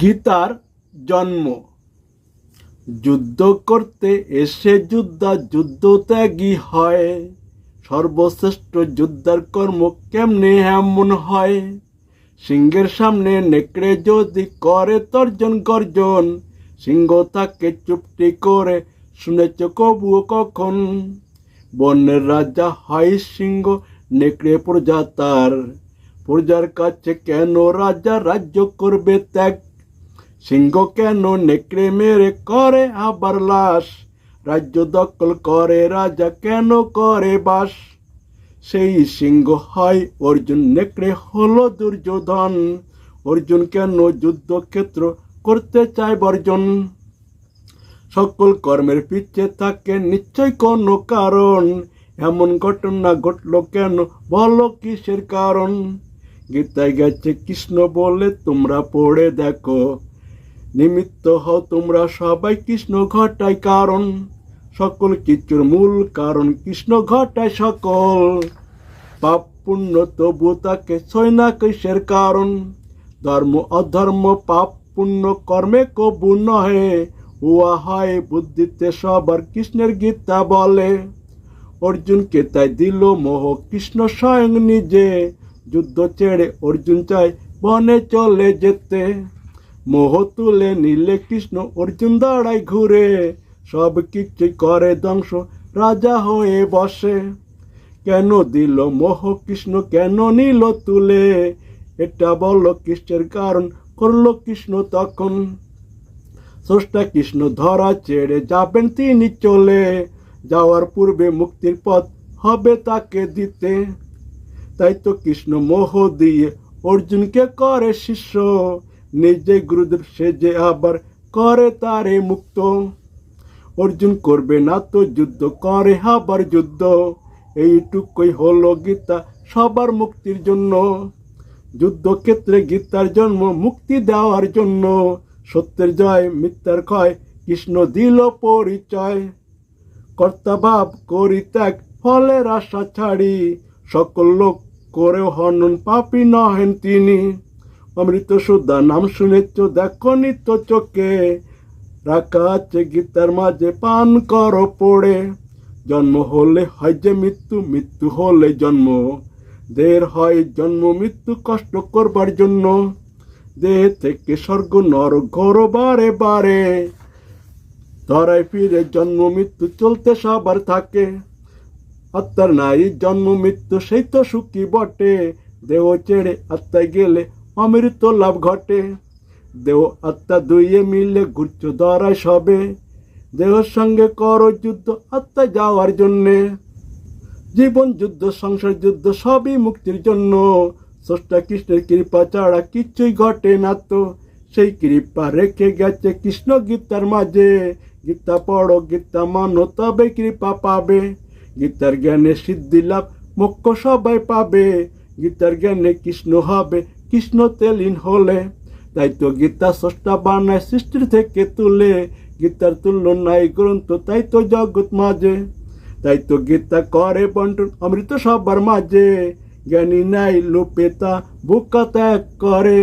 গীতার জন্ম। যুদ্ধ করতে এসে যোদ্ধা যুদ্ধ ত্যাগী হয়। সর্বশ্রেষ্ঠ যোদ্ধার কর্ম কেমনে এমন হয়? সিংহের সামনে নেকড়ে যদি করে তর্জন গর্জন, সিংহ তাকে চুপটি করে শুনেছ কবুও কখন? বনের রাজা হয় সিংহ নেকড়ে প্রজা তার প্রজার কাছে কেন রাজা রাজ্য করবে ত্যাগ? সিংহ কেন নেকড়ে মেরে করে আবার লাশ? রাজ্য দখল করে, রাজা কেন করে বাস? সেই সিংহ হয় অর্জুন, নেকড়ে হলো দুর্যোধন। অর্জুন কেন যুদ্ধক্ষেত্র করতে চায় বর্জন? সকল কর্মের পিছে থাকে নিশ্চয় কোনো কারণ। এমন ঘটনা ঘটলো কেন বলো কিসের কারণ? গীতায় গেছে, কৃষ্ণ বলে তোমরা পড়ে দেখো নিমিত্ত হও তোমরা সবাই কৃষ্ণ ঘটায় কারণ, সকল কিছুর মূল কারণ কৃষ্ণ ঘটায় সকল। পাপ পুণ্য তবু তাকে সয় না কিসের কারণ, ধর্ম অধর্ম, পাপ পুণ্য কর্মে কবু নহে, উহা হয় বুদ্ধিতে সবার কৃষ্ণের গীতা বলে। অর্জুনকে তাই দিল মোহ কৃষ্ণ স্বয়ং নিজে, যুদ্ধ ছেড়ে অর্জুন চায় বনে চলে যেতে। মোহ তুলে নিলে কৃষ্ণ অর্জুন দাঁড়ায় ঘুরে। সব কিছু করে ধ্বংস, রাজা হয়ে বসে। কেন দিল মোহ কৃষ্ণ, কেন নিল তুলে? এটা বলল কৃষ্ণের কারণ, করল কৃষ্ণ তখন। স্রষ্টা কৃষ্ণ ধরা ছেড়ে যাবেন তিনি চলে। যাওয়ার পূর্বে মুক্তির পথ হবে তাকে দিতে। তাই তো কৃষ্ণ মোহ দিয়ে অর্জুনকে করে শিষ্য। নিজে গুরুদেব সেজে আবার করে তারে মুক্ত। অর্জুন করবে না তো যুদ্ধ, করে আবার যুদ্ধ। এইটুকুই হলো গীতা, সবার মুক্তির জন্য। যুদ্ধক্ষেত্রে গীতার জন্ম, মুক্তি দেওয়ার জন্য। সত্যের জয়, মিথ্যার ক্ষয়, কৃষ্ণ দিল পরিচয়। কর্তা ভাব করি ত্যাগ, ফলের আশা ছাড়ি। সকল লোক করেও হনন পাপি নহেন তিনি। অমৃত সুদ্ধা নাম শুনেছ দেখো নিত্য চোখে। রাখা আছে গীতার মাঝে, পান কর পড়ে। জন্ম হলে হয় যে মৃত্যু মৃত্যু হলে জন্ম। দের হয় জন্ম, মৃত্যু কষ্ট করবার জন্য। দেহ থেকে স্বর্গ, নর, ঘোর বারে বারে। ধরায় ফিরে জন্ম, মৃত্যু চলতে সবার থাকে। আত্মার নাই জন্ম, মৃত্যু, সেই তো সুখী বটে। দেহ ছেড়ে আত্মায় গেলে অমৃত লাভ ঘটে। দেহ আত্মা দুইয়ে মিলে ঘুরছ ধরায় সবে। দেহর সঙ্গে কর যুদ্ধ আত্মা যাওয়ার জন্যে। জীবন যুদ্ধ, সংসার যুদ্ধ, সবই মুক্তির জন্য। স্রষ্টা কৃষ্ণের কৃপা ছাড়া কিছুই ঘটে না তো। সেই কৃপা রেখে গেছে কৃষ্ণ গীতার মাঝে। গীতা পড়ো, গীতা মানো, তবে কৃপা পাবে। গীতার জ্ঞানে সিদ্ধি লাভ, মোক্ষ সবাই পাবে। গীতার জ্ঞানে কৃষ্ণ হবে কৃষ্ণ তেলিন হলে, দায়িত্ব গীতা স্রষ্টা বানায় সৃষ্টির থেকে তুলে, গীতার তুল্য নাই গ্রন্থ, তাই তো জগৎ মাঝে। তাই তো গীতা করে বন্টন অমৃত সবার মাঝে, জ্ঞানী নাই লোপেতা বুকা ত্যাগ করে।